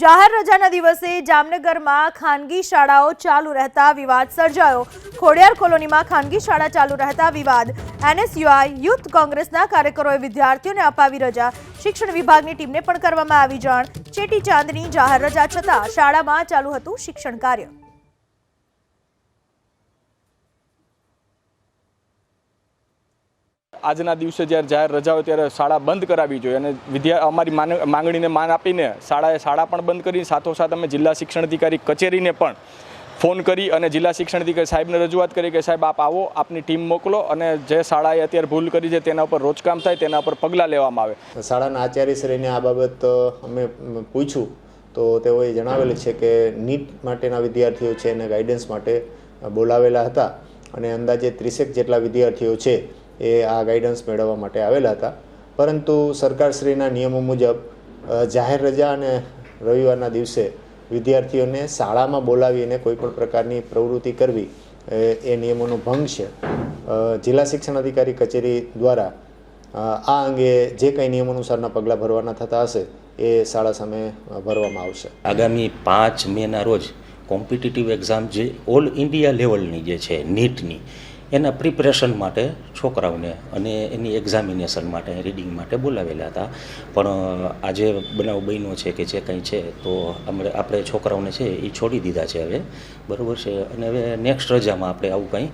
જાહેર રજાના દિવસે જામનગરમાં ખાનગી શાળાઓ ચાલુ રહેતા વિવાદ સર્જાયો. ખોડિયાર કોલોનીમાં ખાનગી શાળા ચાલુ રહેતા વિવાદ. એનએસયુઆઈ, યુથ કોંગ્રેસના કાર્યકરોએ વિદ્યાર્થીઓને અપાવી રજા. શિક્ષણ વિભાગની ટીમને પણ કરવામાં આવી જાણ. ચેટી ચાંદની જાહેર રજા છતાં શાળામાં ચાલુ હતું શિક્ષણ કાર્ય. આજના દિવસે જ્યારે જાહેર રજા હોય ત્યારે શાળા બંધ કરાવવી જોઈએ અને વિદ્યા, અમારી માંગણીને માન આપીને શાળાએ શાળા પણ બંધ કરી, સાથોસાથ અમે જિલ્લા શિક્ષણ અધિકારી કચેરીને પણ ફોન કરી અને જિલ્લા શિક્ષણ અધિકારી સાહેબને રજૂઆત કરી કે, સાહેબ, આપ આવો, આપની ટીમ મોકલો અને જે શાળાએ અત્યારે ભૂલ કરી છે તેના ઉપર રોજકામ થાય, તેના ઉપર પગલાં લેવામાં આવે. શાળાના આચાર્યશ્રીને આ બાબત અમે પૂછ્યું તો તેઓએ જણાવેલ છે કે, નીટ માટેના વિદ્યાર્થીઓ છે એને ગાઈડન્સ માટે બોલાવેલા હતા અને અંદાજે ત્રીસેક જેટલા વિદ્યાર્થીઓ છે એ આ ગાઈડન્સ મેળવવા માટે આવેલા હતા. પરંતુ સરકારશ્રીના નિયમો મુજબ જાહેર રજા અને રવિવારના દિવસે વિદ્યાર્થીઓને શાળામાં બોલાવીને કોઈ પણ પ્રકારની પ્રવૃત્તિ કરવી, એ નિયમોનો ભંગ છે. જિલ્લા શિક્ષણ અધિકારી કચેરી દ્વારા આ અંગે જે કંઈ નિયમ અનુસારના પગલાં ભરવાના થતા હશે, એ શાળા સામે ભરવામાં આવશે. આગામી પાંચ મેના રોજ કોમ્પિટિટિવ એક્ઝામ જે ઓલ ઇન્ડિયા લેવલની જે છે, નીટની એના પ્રિપરેશન માટે છોકરાઓને અને એની એક્ઝામિનેશન માટે રીડિંગ માટે બોલાવેલા હતા. પણ આજે બનાવ બન્યો છે કે જે કંઈ છે, તો આપણે આપણે છોકરાઓને છે એ છોડી દીધા છે હવે. બરાબર છે? અને હવે નેક્સ્ટ રજામાં આપણે આવું કંઈ